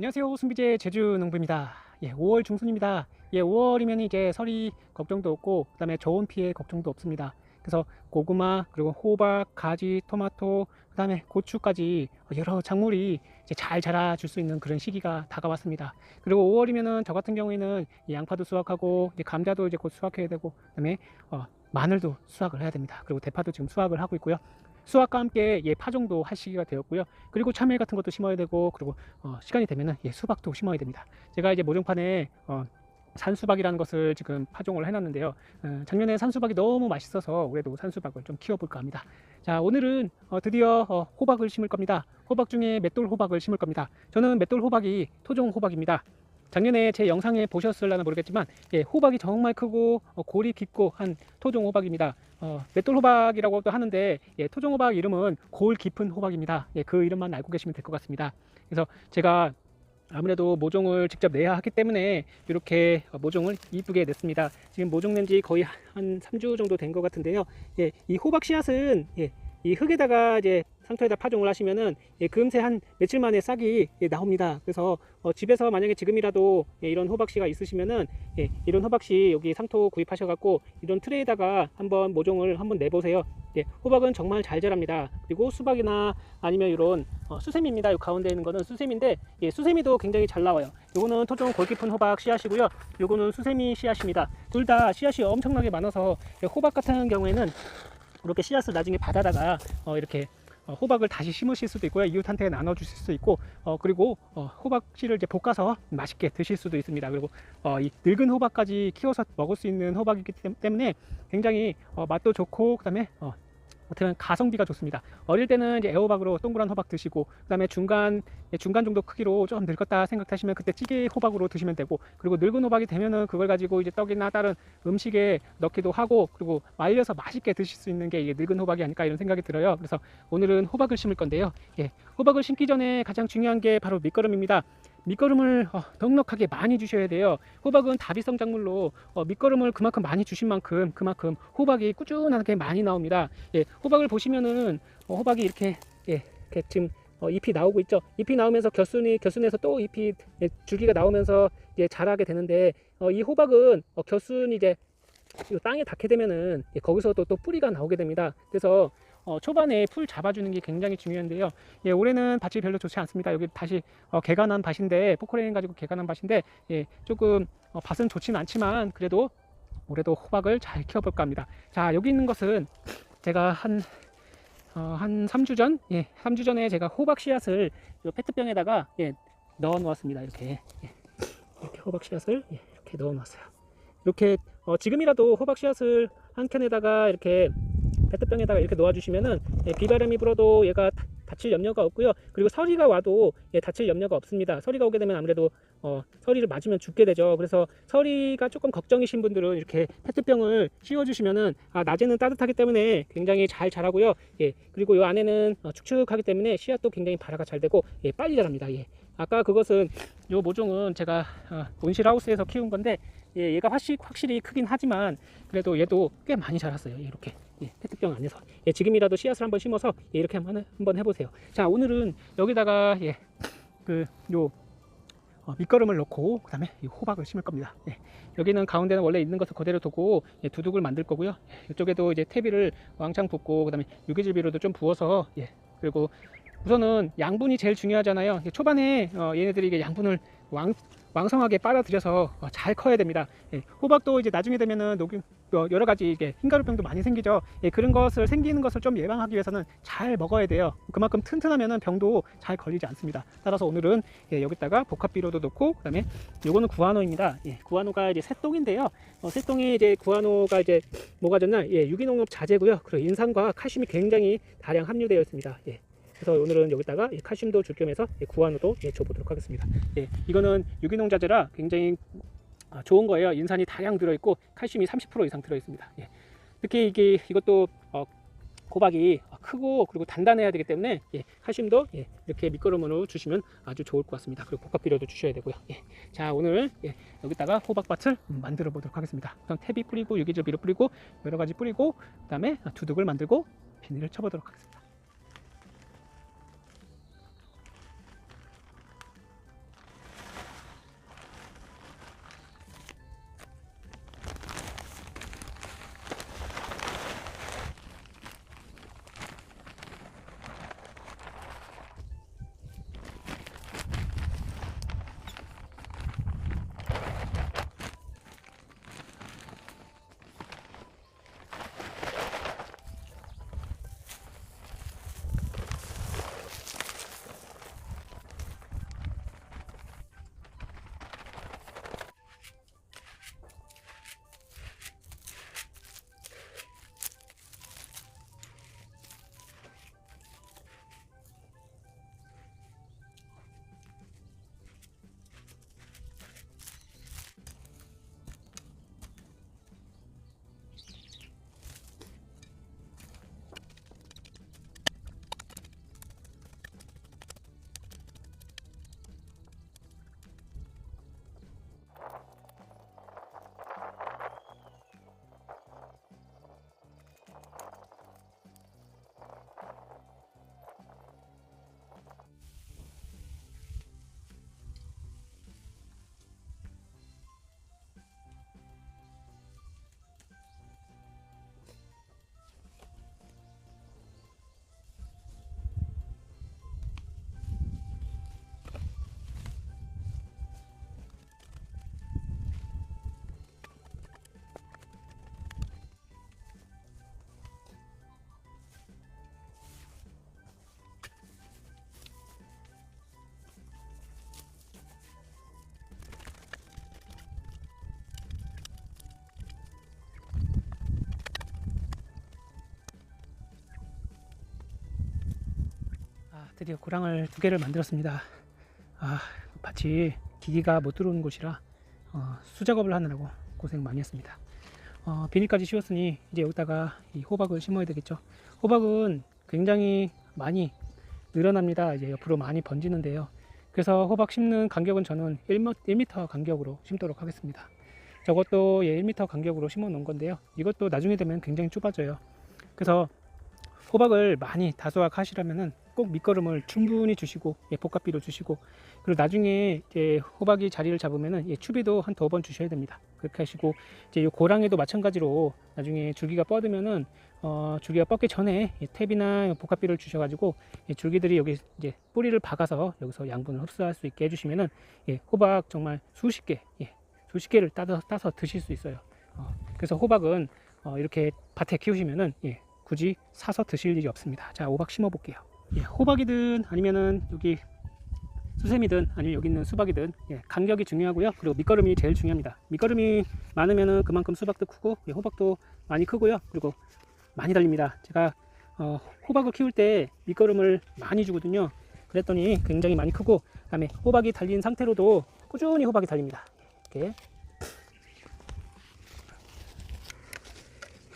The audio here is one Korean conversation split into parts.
안녕하세요. 순비제 제주농부입니다. 예, 5월 중순입니다. 예, 5월이면 이제 서리 걱정도 없고, 그 다음에 저온 피해 걱정도 없습니다. 그래서 고구마, 그리고 호박, 가지, 토마토, 그 다음에 고추까지 여러 작물이 이제 잘 자라줄 수 있는 그런 시기가 다가왔습니다. 그리고 5월이면은 저 같은 경우에는 이 양파도 수확하고, 이제 감자도 이제 곧 수확해야 되고, 그 다음에 어, 마늘도 수확을 해야 됩니다. 그리고 대파도 지금 수확을 하고 있고요. 수확과 함께 예, 파종도 할 시기가 되었고요. 그리고 참외 같은 것도 심어야 되고 그리고 어, 시간이 되면은 예, 수박도 심어야 됩니다. 제가 이제 모종판에 어, 산수박이라는 것을 지금 파종을 해놨는데요. 어, 작년에 산수박이 너무 맛있어서 올해도 산수박을 좀 키워볼까 합니다. 자 오늘은 어, 드디어 어, 호박을 심을 겁니다. 호박 중에 맷돌 호박을 심을 겁니다. 저는 맷돌 호박이 토종 호박입니다. 작년에 제 영상에 보셨을라나 모르겠지만 예, 호박이 정말 크고 어, 골이 깊고 한 토종 호박입니다. 어, 맷돌 호박이라고도 하는데 예, 토종 호박 이름은 골 깊은 호박입니다. 예, 그 이름만 알고 계시면 될 것 같습니다. 그래서 제가 아무래도 모종을 직접 내야 하기 때문에 이렇게 모종을 이쁘게 냈습니다. 지금 모종 낸 지 거의 한 3주 정도 된 것 같은데요. 예, 이 호박 씨앗은 예, 이 흙에다가 이제 상토에다 파종을 하시면은 예, 금세 한 며칠 만에 싹이 예, 나옵니다. 그래서 어, 집에서 만약에 지금이라도 예, 이런 호박씨가 있으시면은 예, 이런 호박씨 여기 상토 구입하셔갖고 이런 트레에다가 한번 모종을 한번 내보세요. 예, 호박은 정말 잘 자랍니다. 그리고 수박이나 아니면 이런 어, 수세미입니다. 이 가운데 있는 거는 수세미인데 예, 수세미도 굉장히 잘 나와요. 요거는 토종 골 깊은 호박 씨앗이고요. 요거는 수세미 씨앗입니다. 둘 다 씨앗이 엄청나게 많아서 예, 호박 같은 경우에는 이렇게 씨앗을 나중에 받아다가 어, 이렇게 어, 호박을 다시 심으실 수도 있고요. 이웃한테 나눠 주실 수 있고 어, 그리고 어, 호박 씨를 이제 볶아서 맛있게 드실 수도 있습니다. 그리고 어, 이 늙은 호박까지 키워서 먹을 수 있는 호박이기 때- 때문에 굉장히 어, 맛도 좋고 그다음에 어, 어떻게 보면 가성비가 좋습니다. 어릴 때는 이제 애호박으로 동그란 호박 드시고 그다음에 중간 예, 중간 정도 크기로 좀 늙었다 생각하시면 그때 찌개 호박으로 드시면 되고 그리고 늙은 호박이 되면은 그걸 가지고 이제 떡이나 다른 음식에 넣기도 하고 그리고 말려서 맛있게 드실 수 있는 게 이게 늙은 호박이 아닐까 이런 생각이 들어요. 그래서 오늘은 호박을 심을 건데요. 예, 호박을 심기 전에 가장 중요한 게 바로 밑거름입니다. 밑거름을 어, 넉넉하게 많이 주셔야 돼요. 호박은 다비성 작물로 어, 밑거름을 그만큼 많이 주신 만큼 그만큼 호박이 꾸준하게 많이 나옵니다. 예, 호박을 보시면은 어, 호박이 이렇게 예, 이렇게 지금 어, 잎이 나오고 있죠. 잎이 나오면서 겨순이 겨순에서 또 잎이 예, 줄기가 나오면서 이제 자라게 되는데 어, 이 호박은 어, 겨순이 이제 이 땅에 닿게 되면은 예, 거기서 또, 또 뿌리가 나오게 됩니다. 그래서 어, 초반에 풀 잡아주는 게 굉장히 중요한데요. 예, 올해는 밭이 별로 좋지 않습니다. 여기 다시 어, 개간한 밭인데 포크레인 가지고 개간한 밭인데 예, 조금 어, 밭은 좋지는 않지만 그래도 올해도 호박을 잘 키워볼까 합니다. 자 여기 있는 것은 제가 한 어, 한 3주 전, 예, 3주 전에 제가 호박 씨앗을 이 페트병에다가 예, 넣어 놓았습니다. 이렇게 예, 이렇게 호박 씨앗을 예, 이렇게 넣어 놨어요. 이렇게 어, 지금이라도 호박 씨앗을 한 캔에다가 이렇게 페트병에다가 이렇게 놓아주시면은 예, 비바람이 불어도 얘가 다- 다칠 염려가 없고요. 그리고 서리가 와도 예, 다칠 염려가 없습니다. 서리가 오게 되면 아무래도 어, 서리를 맞으면 죽게 되죠. 그래서 서리가 조금 걱정이신 분들은 이렇게 페트병을 씌워주시면은 아, 낮에는 따뜻하기 때문에 굉장히 잘 자라고요. 예, 그리고 이 안에는 어, 축축하기 때문에 씨앗도 굉장히 발화가 잘 되고 예, 빨리 자랍니다. 예. 아까 그것은 이 모종은 제가 어, 온실하우스에서 키운 건데 예, 얘가 확실히, 확실히 크긴 하지만 그래도 얘도 꽤 많이 자랐어요. 예, 이렇게 예, 페트병 안에서 예, 지금이라도 씨앗을 한번 심어서 예, 이렇게 한번 한번 해보세요. 자 오늘은 여기다가 예, 그요 어, 밑거름을 넣고 그 다음에 이 호박을 심을 겁니다. 예, 여기는 가운데는 원래 있는 것을 그대로 두고 예, 두둑을 만들 거고요. 예, 이쪽에도 이제 퇴비를 왕창 붓고 그 다음에 유기질 비료도 좀 부어서 예, 그리고 우선은 양분이 제일 중요하잖아요. 예, 초반에 어, 얘네들이 이게 양분을 왕 왕성하게 빨아들여서 어, 잘 커야 됩니다. 예, 호박도 이제 나중에 되면은 녹임 어, 여러 가지 흰가루병도 많이 생기죠. 예, 그런 것을 생기는 것을 좀 예방하기 위해서는 잘 먹어야 돼요. 그만큼 튼튼하면은 병도 잘 걸리지 않습니다. 따라서 오늘은 예, 여기다가 복합비료도 넣고 그 다음에 요거는 구아노입니다. 예, 구아노가 이제 새똥인데요. 어, 새똥이 이제 구아노가 이제 뭐가 좋나? 예, 유기농업 자재고요. 그리고 인산과 칼슘이 굉장히 다량 함유되어 있습니다. 예. 그래서 오늘은 여기다가 이 칼슘도 줄 겸해서 예, 구아노도 예, 줘보도록 하겠습니다. 예, 이거는 유기농 자재라 굉장히 아, 좋은 거예요. 인산이 다량 들어있고 칼슘이 30% 이상 들어있습니다. 예. 특히 이게 이것도 어, 호박이 크고 그리고 단단해야 되기 때문에 예, 칼슘도 예, 이렇게 밑거름으로 주시면 아주 좋을 것 같습니다. 그리고 복합비료도 주셔야 되고요. 예. 자 오늘 예, 여기다가 호박밭을 만들어 보도록 하겠습니다. 우선 퇴비 뿌리고 유기질 비료 뿌리고 여러 가지 뿌리고 그다음에 두둑을 만들고 비닐을 쳐보도록 하겠습니다. 드디어 고랑을 두 개를 만들었습니다. 아, 밭이 기기가 못 들어오는 곳이라 어, 수작업을 하느라고 고생 많이 했습니다. 어, 비닐까지 씌웠으니 이제 여기다가 이 호박을 심어야 되겠죠. 호박은 굉장히 많이 늘어납니다. 이제 옆으로 많이 번지는데요. 그래서 호박 심는 간격은 저는 1m, 1m 간격으로 심도록 하겠습니다. 저것도 예, 1m 간격으로 심어 놓은 건데요. 이것도 나중에 되면 굉장히 좁아져요. 그래서 호박을 많이 다수확 하시려면은 꼭 밑거름을 충분히 주시고 예, 복합비도 주시고 그리고 나중에 이제 호박이 자리를 잡으면은 예, 추비도 한 두 번 주셔야 됩니다. 그렇게 하시고 이제 이 고랑에도 마찬가지로 나중에 줄기가 뻗으면은 어, 줄기가 뻗기 전에 예, 탭이나 복합비를 주셔가지고 예, 줄기들이 여기 이제 뿌리를 박아서 여기서 양분을 흡수할 수 있게 해주시면은 예, 호박 정말 수십 개, 예, 수십 개를 따서, 따서 드실 수 있어요. 어, 그래서 호박은 어, 이렇게 밭에 키우시면은 예, 굳이 사서 드실 일이 없습니다. 자, 호박 심어 볼게요. 예, 호박이든 아니면은 여기 수세미든 아니면 여기 있는 수박이든 예, 간격이 중요하고요. 그리고 밑거름이 제일 중요합니다. 밑거름이 많으면은 그만큼 수박도 크고 예, 호박도 많이 크고요. 그리고 많이 달립니다. 제가 어, 호박을 키울 때 밑거름을 많이 주거든요. 그랬더니 굉장히 많이 크고 그다음에 호박이 달린 상태로도 꾸준히 호박이 달립니다. 이렇게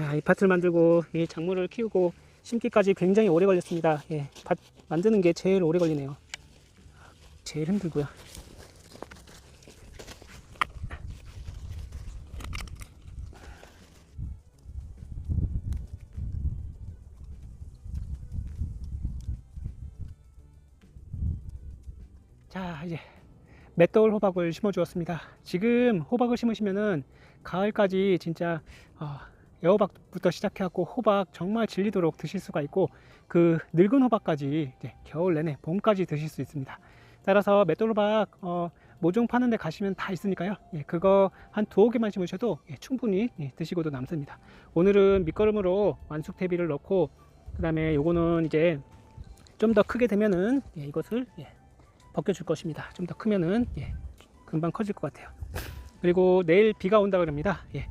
야, 이 밭을 만들고 이 작물을 키우고 심기까지 굉장히 오래 걸렸습니다. 예, 밭 만드는 게 제일 오래 걸리네요. 제일 힘들고요. 자, 이제 맷돌 호박을 심어 주었습니다. 지금 호박을 심으시면은 가을까지 진짜 어, 애호박부터 시작해갖고 호박 정말 질리도록 드실 수가 있고 그 늙은 호박까지 겨울 내내 봄까지 드실 수 있습니다. 따라서 맷돌 호박 어, 모종 파는 데 가시면 다 있으니까요. 예, 그거 한 두어 개만 심으셔도 예, 충분히 예, 드시고도 남습니다. 오늘은 밑거름으로 완숙 대비를 넣고 그 다음에 요거는 이제 좀 더 크게 되면은 예, 이것을 예, 벗겨줄 것입니다. 좀 더 크면은 예, 금방 커질 것 같아요. 그리고 내일 비가 온다 그럽니다. 예,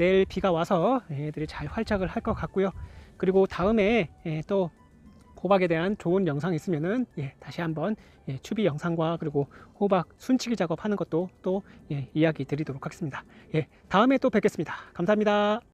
내일 비가 와서 얘들이 잘 활착을 할 것 같고요. 그리고 다음에 예, 또 호박에 대한 좋은 영상 있으면은 예, 다시 한번 예, 추비 영상과 그리고 호박 순치기 작업하는 것도 또 예, 이야기 드리도록 하겠습니다. 예, 다음에 또 뵙겠습니다. 감사합니다.